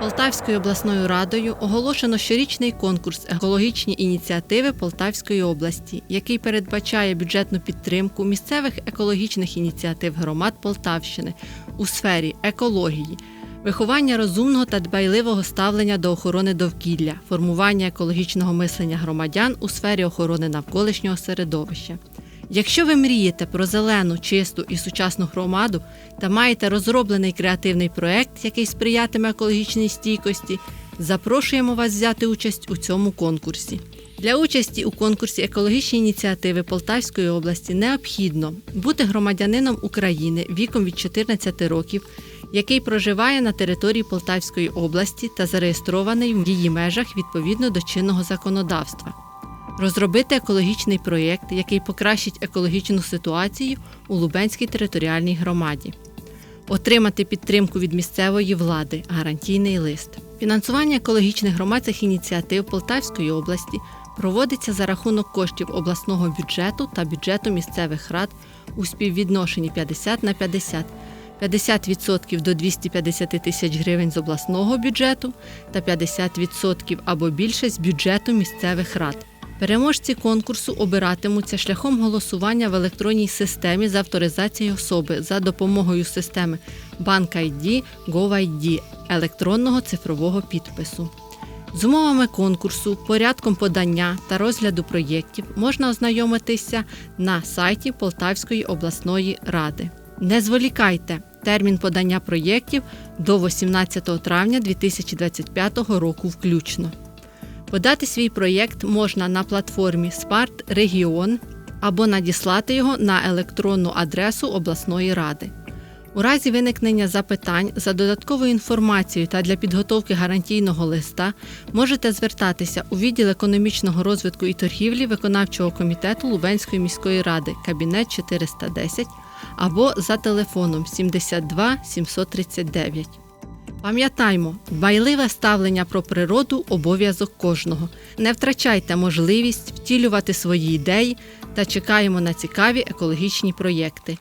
Полтавською обласною радою оголошено щорічний конкурс екологічні ініціативи Полтавської області, який передбачає бюджетну підтримку місцевих екологічних ініціатив громад Полтавщини у сфері екології, виховання розумного та дбайливого ставлення до охорони довкілля, формування екологічного мислення громадян у сфері охорони навколишнього середовища. Якщо ви мрієте про зелену, чисту і сучасну громаду та маєте розроблений креативний проект, який сприятиме екологічній стійкості, запрошуємо вас взяти участь у цьому конкурсі. Для участі у конкурсі екологічні ініціативи Полтавської області необхідно бути громадянином України віком від 14 років, який проживає на території Полтавської області та зареєстрований в її межах відповідно до чинного законодавства розробити екологічний проєкт, який покращить екологічну ситуацію у Лубенській територіальній громаді, отримати підтримку від місцевої влади, гарантійний лист. Фінансування екологічних громадських ініціатив Полтавської області проводиться за рахунок коштів обласного бюджету та бюджету місцевих рад у співвідношенні 50 на 50. 50% до 250 тисяч гривень з обласного бюджету та 50% або більше з бюджету місцевих рад. Переможці конкурсу обиратимуться шляхом голосування в електронній системі з авторизації особи за допомогою системи BankID, GovID електронного цифрового підпису. З умовами конкурсу, порядком подання та розгляду проєктів можна ознайомитися на сайті Полтавської обласної ради. Не зволікайте! Термін подання проєктів до 18 травня 2025 року включно. Подати свій проєкт можна на платформі Smart Регіон або надіслати його на електронну адресу обласної ради. У разі виникнення запитань за додатковою інформацією та для підготовки гарантійного листа можете звертатися у відділ економічного розвитку і торгівлі виконавчого комітету Лубенської міської ради, кабінет 410 або за телефоном 72 739. Пам'ятаймо, дбайливе ставлення про природу обов'язок кожного. Не втрачайте можливість втілювати свої ідеї та чекаємо на цікаві екологічні проєкти.